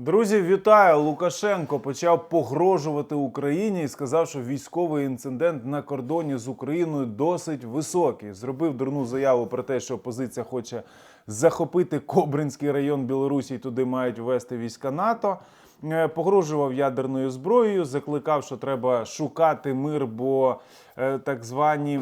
Друзі, вітаю! Лукашенко почав погрожувати Україні і сказав, що військовий інцидент на кордоні з Україною досить високий. Зробив дурну заяву про те, що опозиція хоче захопити Кобринський район Білорусі і туди мають ввести війська НАТО. Е, Погрожував ядерною зброєю, закликав, що треба шукати мир, бо е, так звані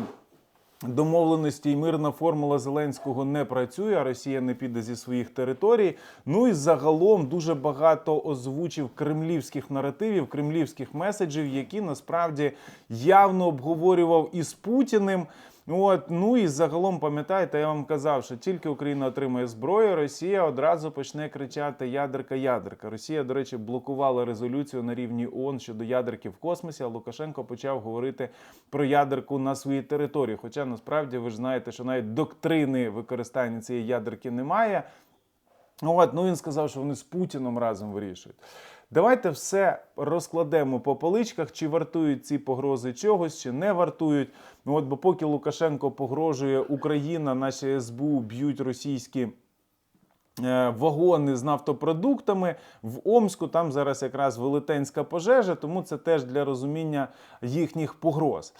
Домовленості і мирна формула Зеленського не працює, а Росія не піде зі своїх територій. Ну і загалом дуже багато озвучив кремлівських наративів, кремлівських меседжів, які насправді явно обговорював із Путіним. От, ну і загалом пам'ятаєте, я вам казав, що тільки Україна отримає зброю, Росія одразу почне кричати ядерка, ядерка. Росія, до речі, блокувала резолюцію на рівні ООН щодо ядерки в космосі. А Лукашенко почав говорити про ядерку на своїй території. Хоча насправді ви ж знаєте, що навіть доктрини використання цієї ядерки немає. От, ну він сказав, що вони з Путіном разом вирішують. Давайте все розкладемо по поличках, чи вартують ці погрози чогось, чи не вартують. Ну от, бо поки Лукашенко погрожує Україна, наші СБУ б'ють російські. е, Вагони з нафтопродуктами в Омську там зараз якраз велетенська пожежа, тому це теж для розуміння їхніх погроз.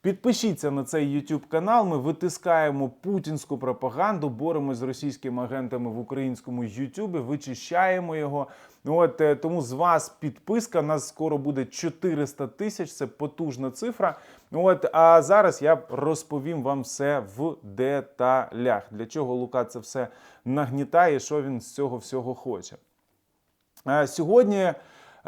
Підпишіться на цей YouTube канал. Ми витискаємо путінську пропаганду, боремось з російськими агентами в українському YouTube, вичищаємо його. От е, тому з вас підписка. Нас скоро буде 400 тисяч. Це потужна цифра. От а зараз я розповім вам все в деталях. Для чого Лука це все нагнітає, що він з цього всього хоче. Е, Сьогодні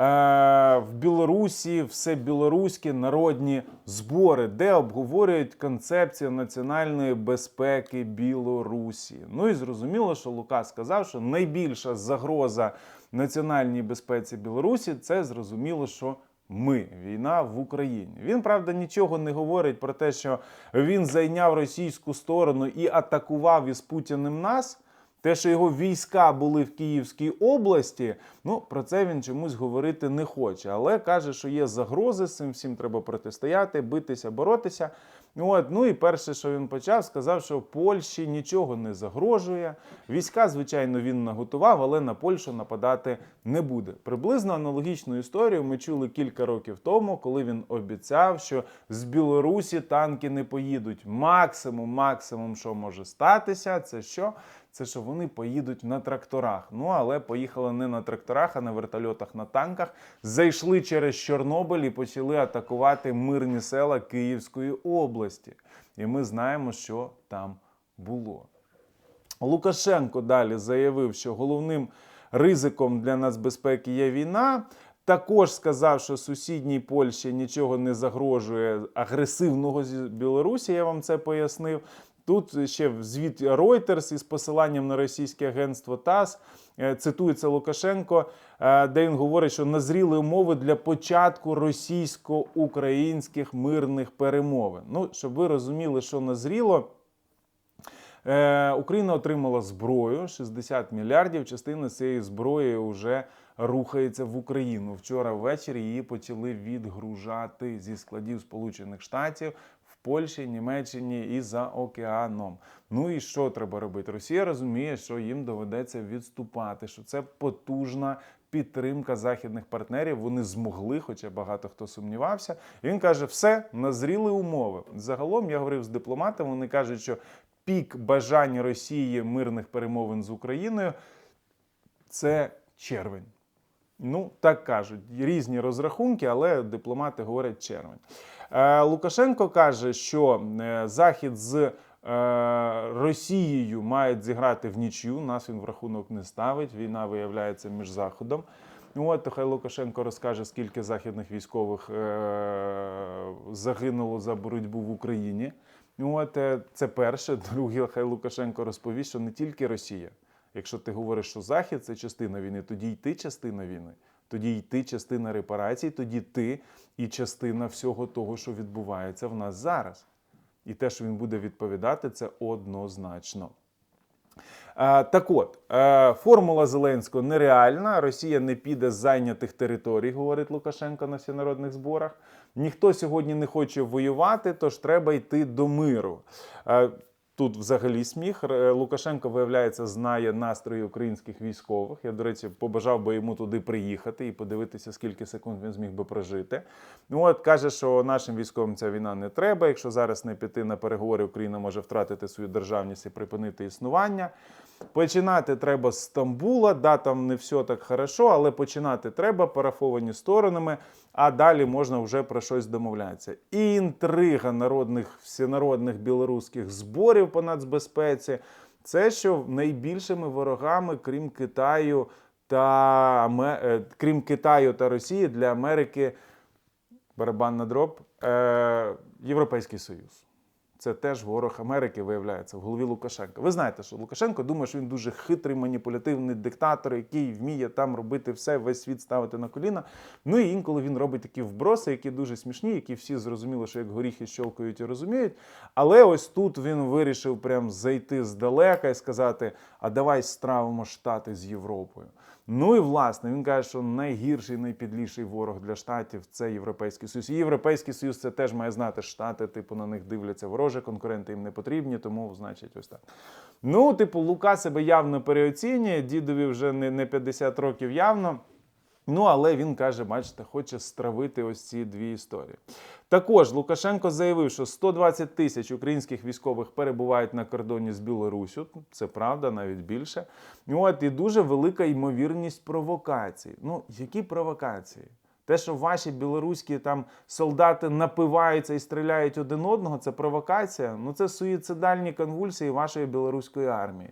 в Білорусі все білоруські народні збори, де обговорюють концепцію національної безпеки Білорусі. Ну і зрозуміло, що Лука сказав, що найбільша загроза національній безпеці Білорусі це зрозуміло, що. Ми війна в Україні. Він правда нічого не говорить про те, що він зайняв російську сторону і атакував із Путіним нас. Те, що його війська були в Київській області, ну про це він чомусь говорити не хоче. Але каже, що є загрози, з цим всім треба протистояти, битися, боротися. От, ну і перше, що він почав, сказав, що Польщі нічого не загрожує. Війська, звичайно, він наготував, але на Польщу нападати не буде. Приблизно аналогічну історію ми чули кілька років тому, коли він обіцяв, що з Білорусі танки не поїдуть. Максимум, максимум, що може статися, це що? Це що вони поїдуть на тракторах. Ну але поїхали не на тракторах, а на вертольотах на танках. Зайшли через Чорнобиль і почали атакувати мирні села Київської області. І ми знаємо, що там було. Лукашенко далі заявив, що головним ризиком для нацбезпеки є війна. Також сказав, що сусідній Польщі нічого не загрожує агресивного з Білорусі. Я вам це пояснив. Тут ще звіт Reuters із посиланням на російське агентство ТАСС е, цитується Лукашенко, е, де він говорить, що назріли умови для початку російсько-українських мирних перемовин. Ну, щоб ви розуміли, що назріло. Е, Україна отримала зброю 60 мільярдів. Частина цієї зброї вже рухається в Україну. Вчора ввечері її почали відгружати зі складів Сполучених Штатів Польщі, Німеччині і за океаном. Ну і що треба робити? Росія розуміє, що їм доведеться відступати, що це потужна. Підтримка західних партнерів вони змогли, хоча багато хто сумнівався. І він каже: все назріли умови. Загалом я говорив з дипломатами. Вони кажуть, що пік бажань Росії мирних перемовин з Україною це червень. Ну, так кажуть, різні розрахунки, але дипломати говорять червень. Е, Лукашенко каже, що е, Захід з е, Росією мають зіграти в нічю. Нас він в рахунок не ставить. Війна виявляється між Заходом. Ну, От хай Лукашенко розкаже, скільки західних військових загинуло за боротьбу в Україні. Ну, От це перше. Друге, хай Лукашенко розповість, що не тільки Росія. Якщо ти говориш, що Захід це частина війни, тоді й ти частина війни, тоді й ти частина репарацій, тоді ти і частина всього того, що відбувається в нас зараз. І те, що він буде відповідати, це однозначно. Е, Так от, е, формула Зеленського нереальна. Росія не піде з зайнятих територій, говорить Лукашенко на всенародних зборах. Ніхто сьогодні не хоче воювати, тож треба йти до миру. Е, Тут взагалі сміх. Лукашенко, виявляється, знає настрої українських військових. Я, до речі, побажав би йому туди приїхати і подивитися, скільки секунд він зміг би прожити. Ну от каже, що нашим військовим ця війна не треба. Якщо зараз не піти на переговори, Україна може втратити свою державність і припинити існування. Починати треба з Стамбула. Да, там не все так хорошо, але починати треба парафовані сторонами, а далі можна вже про щось домовлятися. І інтрига народних всенародних білоруських зборів по нацбезпеці це що найбільшими ворогами, крім Китаю та е, крім Китаю та Росії для Америки барабан на дроб, е, Європейський Союз. Це теж ворог Америки виявляється в голові Лукашенка. Ви знаєте, що Лукашенко думає, що він дуже хитрий, маніпулятивний диктатор, який вміє там робити все, весь світ ставити на коліна. Ну і інколи він робить такі вброси, які дуже смішні, які всі зрозуміло, що як горіхи щолкають і розуміють. Але ось тут він вирішив прям зайти здалека і сказати: а давай стравимо штати з Європою. Ну і власне він каже, що найгірший, найпідліший ворог для штатів це Європейський Союз. І Європейський Союз це теж має знати штати, типу на них дивляться вороже, конкуренти їм не потрібні, тому значить ось так. Ну, типу, Лука себе явно переоцінює, дідові вже не, не 50 років явно. Ну, але він каже, бачите, хоче стравити ось ці дві історії. Також Лукашенко заявив, що 120 тисяч українських військових перебувають на кордоні з Білоруссю. Це правда, навіть більше. От і дуже велика ймовірність провокацій. Ну, які провокації? Те, що ваші білоруські там солдати напиваються і стріляють один одного, це провокація. Ну це суїцидальні конвульсії вашої білоруської армії.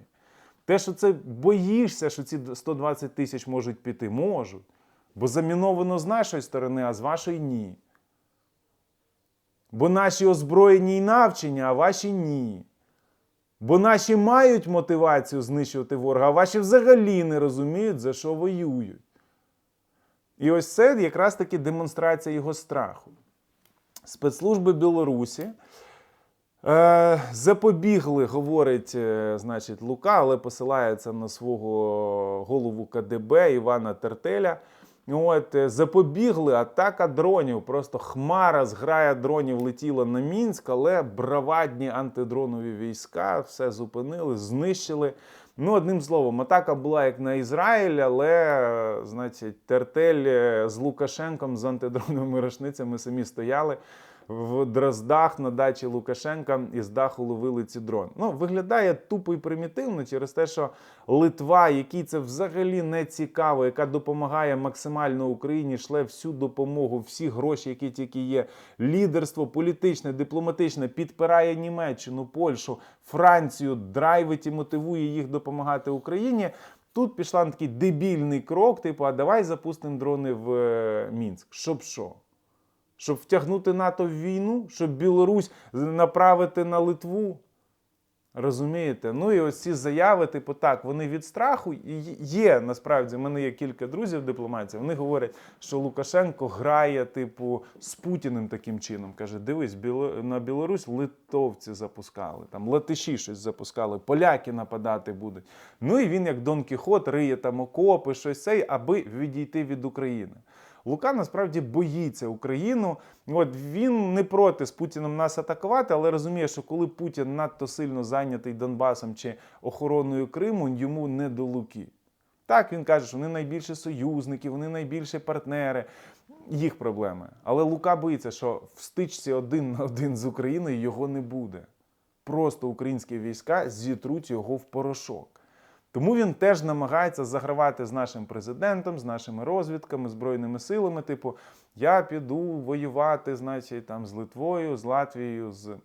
Те, що це боїшся, що ці 120 тисяч можуть піти, можуть. Бо заміновано з нашої сторони, а з вашої ні. Бо наші озброєні й навчені, а ваші ні. Бо наші мають мотивацію знищувати ворога, а ваші взагалі не розуміють, за що воюють. І ось це якраз таки демонстрація його страху. Спецслужби Білорусі е, запобігли, говорить, е, значить, Лука, але посилається на свого голову КДБ Івана Тертеля. От, е, запобігли атака дронів. Просто хмара зграя дронів летіла на Мінськ, але бравадні антидронові війська все зупинили, знищили. Ну, одним словом, атака була як на Ізраїль, але, значить, Тертель е, з Лукашенком з антидроновими рушницями самі стояли в Дроздах на дачі Лукашенка і з даху ловили ці дрони. Ну, виглядає тупо і примітивно через те, що Литва, якій це взагалі не цікаво, яка допомагає максимально Україні, шле всю допомогу, всі гроші, які тільки є. Лідерство політичне, дипломатичне, підпирає Німеччину, Польщу, Францію, драйвить і мотивує їх допомагати Україні. Тут пішла на такий дебільний крок, типу, а давай запустимо дрони в е, Мінськ. Щоб що? Щоб втягнути НАТО в війну, щоб Білорусь направити на Литву. Розумієте? Ну і ось ці заяви, типу, так, вони від страху є. Насправді, в мене є кілька друзів дипломатів. Вони говорять, що Лукашенко грає, типу, з Путіним таким чином. Каже: дивись, на Білорусь литовці запускали, там латиші щось запускали, поляки нападати будуть. Ну і він, як Дон Кіхот, риє там окопи, щось цей, аби відійти від України. Лука насправді боїться Україну. От він не проти з Путіним нас атакувати, але розуміє, що коли Путін надто сильно зайнятий Донбасом чи охороною Криму, йому не до Луки. Так він каже, що вони найбільші союзники, вони найбільші партнери, їх проблеми. Але Лука боїться, що в стичці один на один з Україною його не буде. Просто українські війська зітруть його в порошок. Тому він теж намагається загравати з нашим президентом, з нашими розвідками, збройними силами. Типу, я піду воювати, значить, там з Литвою, з Латвією, з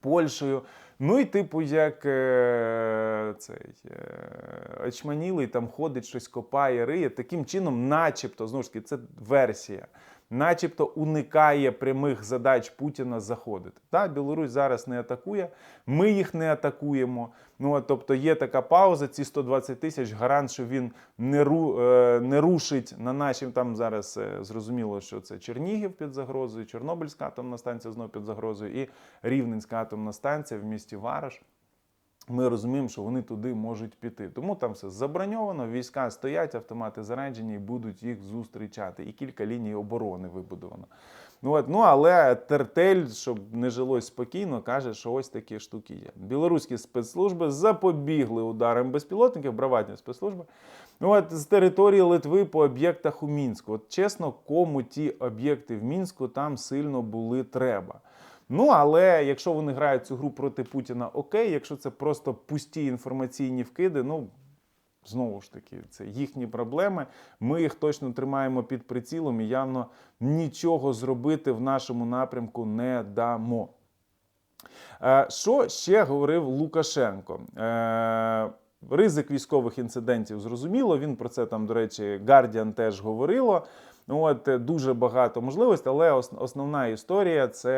Польщею. Ну і, типу, як е, цей е, очманілий там ходить, щось копає, риє. Таким чином, начебто, знову ж таки, це версія. Начебто уникає прямих задач Путіна заходити. Так, Білорусь зараз не атакує, ми їх не атакуємо. Ну, от, тобто є така пауза, ці 120 тисяч, гарант, що він не, ру, е, не рушить на наші там зараз е, зрозуміло, що це Чернігів під загрозою, Чорнобильська атомна станція знову під загрозою, і Рівненська атомна станція в місті Вараш. Ми розуміємо, що вони туди можуть піти. Тому там все заброньовано, війська стоять, автомати заряджені і будуть їх зустрічати. І кілька ліній оборони вибудовано. Ну, от, ну але Тертель, щоб не жилось спокійно, каже, що ось такі штуки є. Білоруські спецслужби запобігли ударам безпілотників, браватні спецслужби. Ну, от, з території Литви по об'єктах у Мінську. От чесно, кому ті об'єкти в Мінську там сильно були треба. Ну, але якщо вони грають цю гру проти Путіна, окей, якщо це просто пусті інформаційні вкиди, ну знову ж таки, це їхні проблеми. Ми їх точно тримаємо під прицілом і явно нічого зробити в нашому напрямку не дамо. Е, Що ще говорив Лукашенко? Е, Ризик військових інцидентів зрозуміло. Він про це там, до речі, Guardian теж говорило. Ну, От е, дуже багато можливостей, але основна історія це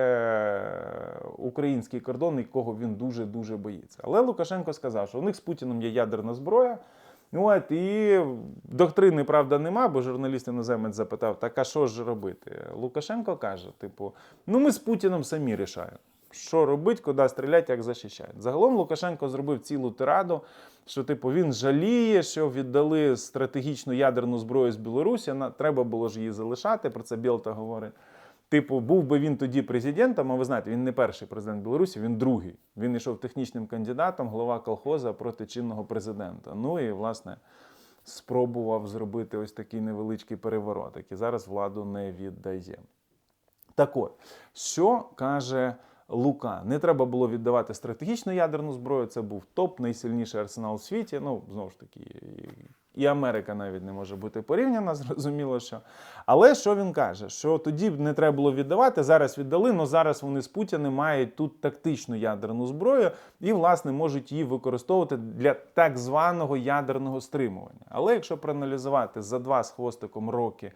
український кордон, якого він дуже дуже боїться. Але Лукашенко сказав, що у них з Путіном є ядерна зброя. Ну, От, і доктрини, правда, нема, бо журналіст іноземець запитав: так а що ж робити? Лукашенко каже: типу, ну ми з Путіном самі рішаємо. Що робить, куди стріляти, як захищають. Загалом Лукашенко зробив цілу тираду, що типу він жаліє, що віддали стратегічну ядерну зброю з Білорусі. Треба було ж її залишати. Про це Білта говорить. Типу, був би він тоді президентом, а ви знаєте, він не перший президент Білорусі, він другий. Він йшов технічним кандидатом, голова колхоза проти чинного президента. Ну і власне спробував зробити ось такий невеличкий переворот, який зараз владу не віддає. Так от, що каже Лука? Не треба було віддавати стратегічну ядерну зброю. Це був топ, найсильніший арсенал у світі. Ну, знову ж таки, і- Америка навіть не може бути порівняна, зрозуміло, що. Але що він каже? Що тоді не треба було віддавати, зараз віддали, але зараз вони з Путіним мають тут тактичну ядерну зброю і, власне, можуть її використовувати для так званого ядерного стримування. Але якщо проаналізувати за два з хвостиком роки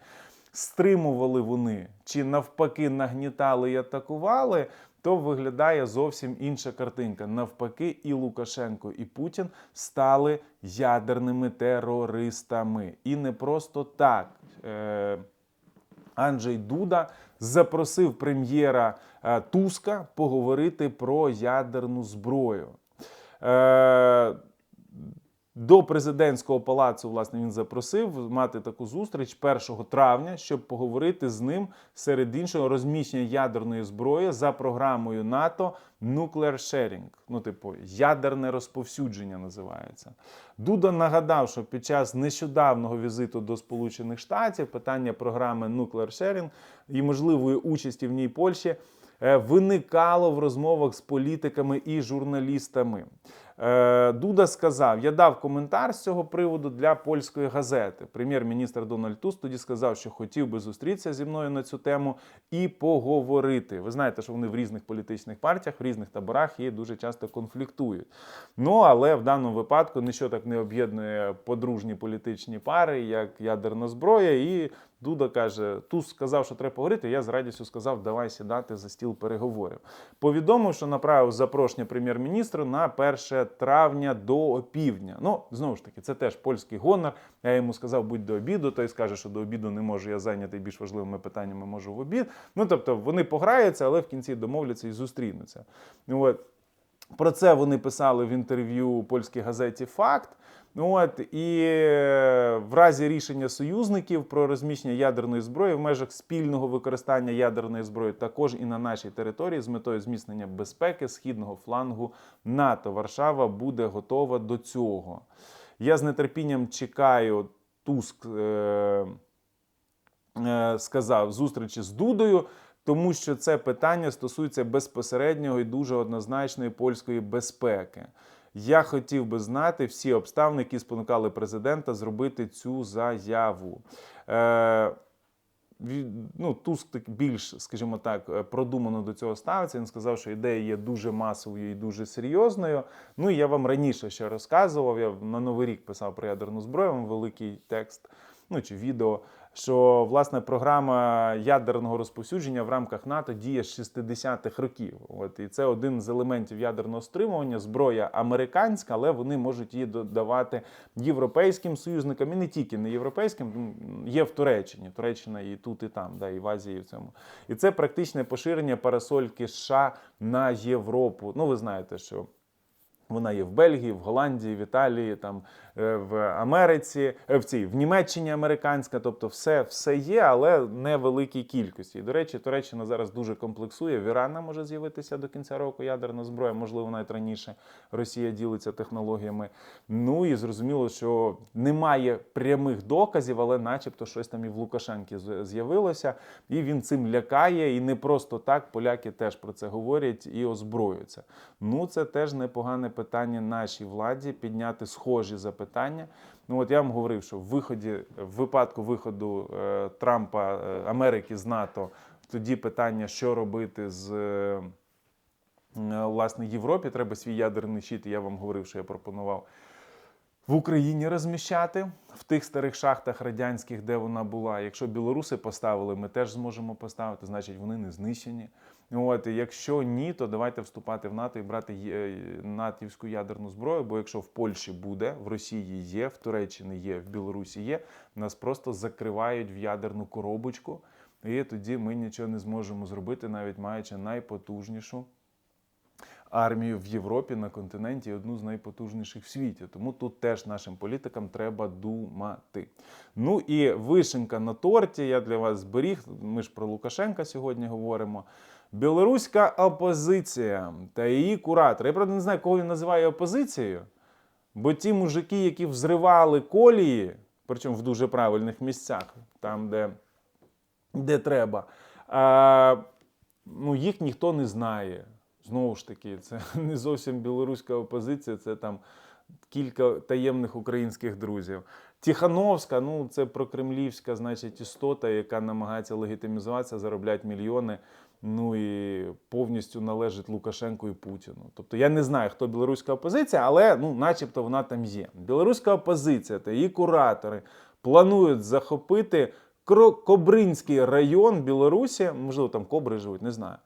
стримували вони чи навпаки нагнітали і атакували, то виглядає зовсім інша картинка. Навпаки, і Лукашенко, і Путін стали ядерними терористами. І не просто так. Е- Анджей Дуда запросив прем'єра е, Туска поговорити про ядерну зброю. До президентського палацу, власне, він запросив мати таку зустріч 1 травня, щоб поговорити з ним серед іншого розміщення ядерної зброї за програмою НАТО Nuclear Sharing. Ну, типу, ядерне розповсюдження називається. Дуда нагадав, що під час нещодавнього візиту до Сполучених Штатів питання програми Nuclear Sharing і можливої участі в ній Польщі е, виникало в розмовах з політиками і журналістами. Е, Дуда сказав: я дав коментар з цього приводу для польської газети. Прем'єр-міністр Дональд Туsk тоді сказав, що хотів би зустрітися зі мною на цю тему і поговорити. Ви знаєте, що вони в різних політичних партіях, в різних таборах і дуже часто конфліктують. Ну але в даному випадку нічого так не об'єднує подружні політичні пари, як ядерна зброя. І Дуда каже: Туsk сказав, що треба поговорити. Я з радістю сказав, давай сідати за стіл переговорів. Повідомив, що направив запрошення прем'єр-міністру на 1 травня до опівдня. Ну, знову ж таки, це теж польський гонор. Я йому сказав, будь до обіду. Той скаже, що до обіду не можу, я зайнятий більш важливими питаннями можу в обід. Ну тобто вони пограються, але в кінці домовляться і зустрінуться. Ну, От. Про це вони писали в інтерв'ю польській газеті Факт. От і е, в разі рішення союзників про розміщення ядерної зброї в межах спільного використання ядерної зброї також і на нашій території з метою зміцнення безпеки східного флангу НАТО. Варшава буде готова до цього. Я з нетерпінням чекаю Туск. Е- е, сказав зустрічі з Дудою, тому що це питання стосується безпосереднього і дуже однозначної польської безпеки. Я хотів би знати всі обставини, які спонукали президента зробити цю заяву. Е, ну, Туск так більш, скажімо так, е, продумано до цього ставиться. Він сказав, що ідея є дуже масовою і дуже серйозною. Ну і я вам раніше ще розказував. Я на Новий рік писав про ядерну зброю, великий текст, ну чи відео. Що власне програма ядерного розповсюдження в рамках НАТО діє з 60-х років. От і це один з елементів ядерного стримування. Зброя американська, але вони можуть її додавати європейським союзникам і не тільки не європейським. Є в Туреччині. Туреччина і тут, і там, да, і в Азії, і в цьому. І це практичне поширення парасольки США на Європу. Ну, ви знаєте, що Вона є в Бельгії, в Голландії, в Італії, там в Америці, е, в цій в Німеччині американська. Тобто, все, все є, але не великій кількості. І, до речі, Туреччина зараз дуже комплексує. В Ірана може з'явитися до кінця року ядерна зброя, можливо, навіть раніше Росія ділиться технологіями. Ну і зрозуміло, що немає прямих доказів, але, начебто, щось там і в Лукашенки з'явилося, і він цим лякає. І не просто так поляки теж про це говорять і озброюються. Ну, це теж непогане питання нашій владі підняти схожі запитання. Ну от я вам говорив, що в виході, в випадку виходу е, Трампа е, Америки з НАТО, тоді питання, що робити з. е, е, Власне, Європі треба свій ядерний щит. Я вам говорив, що я пропонував в Україні розміщати в тих старих шахтах радянських, де вона була. Якщо білоруси поставили, ми теж зможемо поставити, значить вони не знищені. От, якщо ні, то давайте вступати в НАТО і брати натівську ядерну зброю. Бо якщо в Польщі буде, в Росії є, в Туреччині є, в Білорусі є, нас просто закривають в ядерну коробочку, і тоді ми нічого не зможемо зробити, навіть маючи найпотужнішу армію в Європі на континенті і одну з найпотужніших в світі. Тому тут теж нашим політикам треба думати. Ну і вишенка на торті. Я для вас зберіг. Ми ж про Лукашенка сьогодні говоримо. Білоруська опозиція та її куратор. Я правда не знаю, кого він називає опозицією. Бо ті мужики, які взривали колії, причому в дуже правильних місцях, там, де, де треба, а, ну, їх ніхто не знає. Знову ж таки, це не зовсім білоруська опозиція, це там кілька таємних українських друзів. Тихановська, ну це прокремлівська, значить, істота, яка намагається легітимізуватися, заробляти мільйони. Ну і повністю належить Лукашенку і Путіну. Тобто я не знаю, хто білоруська опозиція, але ну, начебто вона там є. Білоруська опозиція та її куратори планують захопити Кобринський район Білорусі, можливо, там кобри живуть, не знаю.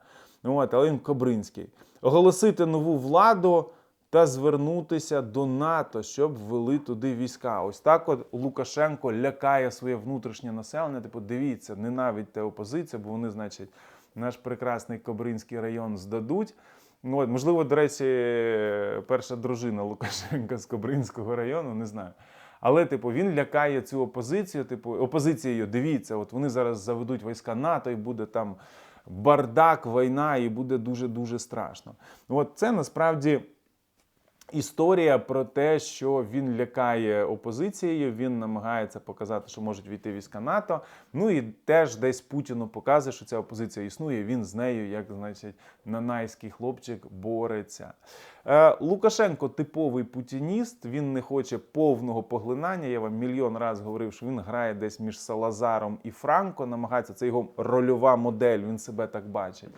От, але він Кобринський. Оголосити нову владу та звернутися до НАТО, щоб ввели туди війська. Ось так от Лукашенко лякає своє внутрішнє населення. Типу, дивіться, ненавидьте опозицію, бо вони, значить, наш прекрасний Кобринський район здадуть. Ну, От, можливо, до речі, перша дружина Лукашенка з Кобринського району, не знаю. Але, типу, він лякає цю опозицію. Типу, опозицією, дивіться, от вони зараз заведуть війська НАТО і буде там бардак, війна, і буде дуже-дуже страшно. От це насправді. Історія про те, що він лякає опозицією, він намагається показати, що можуть війти війська НАТО. Ну і теж десь Путіну показує, що ця опозиція існує. Він з нею, як значить, нанайський хлопчик, бореться. Е, Лукашенко типовий путініст. Він не хоче повного поглинання. Я вам мільйон разів говорив, що він грає десь між Салазаром і Франко. Намагається це його рольова модель. Він себе так бачить.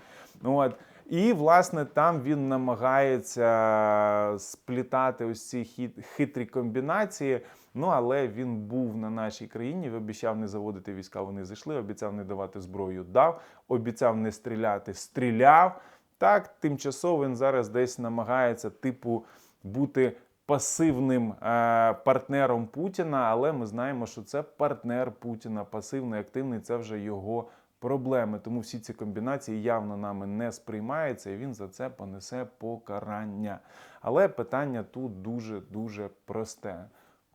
Ну, От. І, власне, там він намагається сплітати ось ці хит- хитрі комбінації. Ну, але він був на нашій країні, обіцяв не заводити війська, вони зайшли, обіцяв не давати зброю, дав, обіцяв не стріляти, стріляв. Так, тимчасово він зараз десь намагається, типу, бути пасивним е, партнером Путіна, але ми знаємо, що це партнер Путіна, пасивний, активний, це вже його проблеми. Тому всі ці комбінації явно нами не сприймаються, і він за це понесе покарання. Але питання тут дуже дуже просте.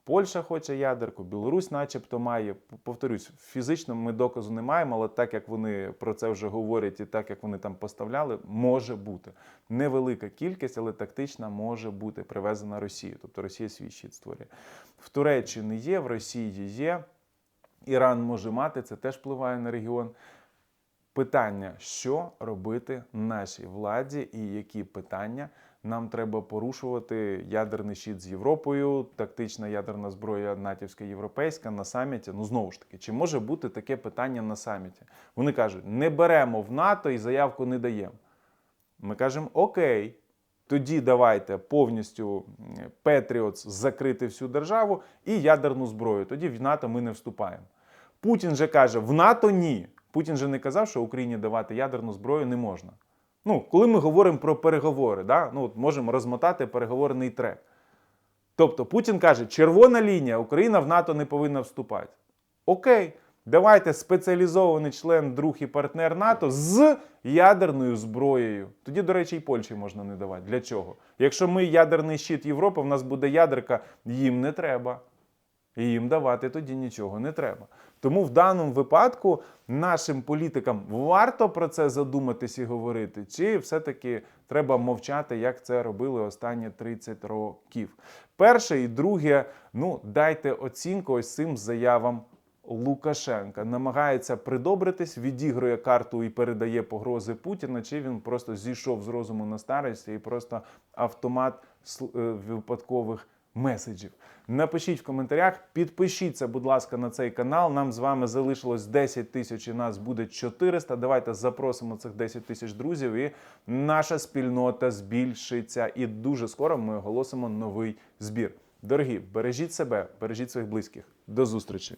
Польща хоче ядерку, Білорусь, начебто, має. Повторюсь, фізично ми доказу не маємо, але так як вони про це вже говорять, і так як вони там поставляли, може бути невелика кількість, але тактична може бути привезена Росією. Тобто Росія свій щит створює. В Туреччині є, в Росії є. Іран може мати, це теж впливає на регіон. Питання, що робити нашій владі, і які питання нам треба порушувати ядерний щит з Європою, тактична ядерна зброя натівська європейська на саміті. Ну знову ж таки, чи може бути таке питання на саміті? Вони кажуть, не беремо в НАТО і заявку не даємо. Ми кажемо, окей, тоді давайте повністю Петріотс закрити всю державу і ядерну зброю. Тоді в НАТО ми не вступаємо. Путін же каже: в НАТО ні. Путін же не казав, що Україні давати ядерну зброю не можна. Ну, коли ми говоримо про переговори, да? ну, от можемо розмотати переговорний трек. Тобто Путін каже, червона лінія, Україна в НАТО не повинна вступати. Окей, Давайте спеціалізований член, друг і партнер НАТО з ядерною зброєю. Тоді, до речі, і Польщі можна не давати. Для чого? Якщо ми ядерний щит Європи, в нас буде ядерка, їм не треба. І їм давати тоді нічого не треба. Тому в даному випадку нашим політикам варто про це задуматись і говорити, чи все-таки треба мовчати, як це робили останні 30 років. Перше і друге, ну дайте оцінку ось цим заявам Лукашенка. Намагається придобритись, відігрує карту і передає погрози Путіна, чи він просто зійшов з розуму на старості і просто автомат е, випадкових меседжів. Напишіть в коментарях, підпишіться, будь ласка, на цей канал. Нам з вами залишилось 10 тисяч і нас буде 400. Давайте запросимо цих 10 тисяч друзів, і наша спільнота збільшиться. І дуже скоро ми оголосимо новий збір. Дорогі, бережіть себе, бережіть своїх близьких. До зустрічі!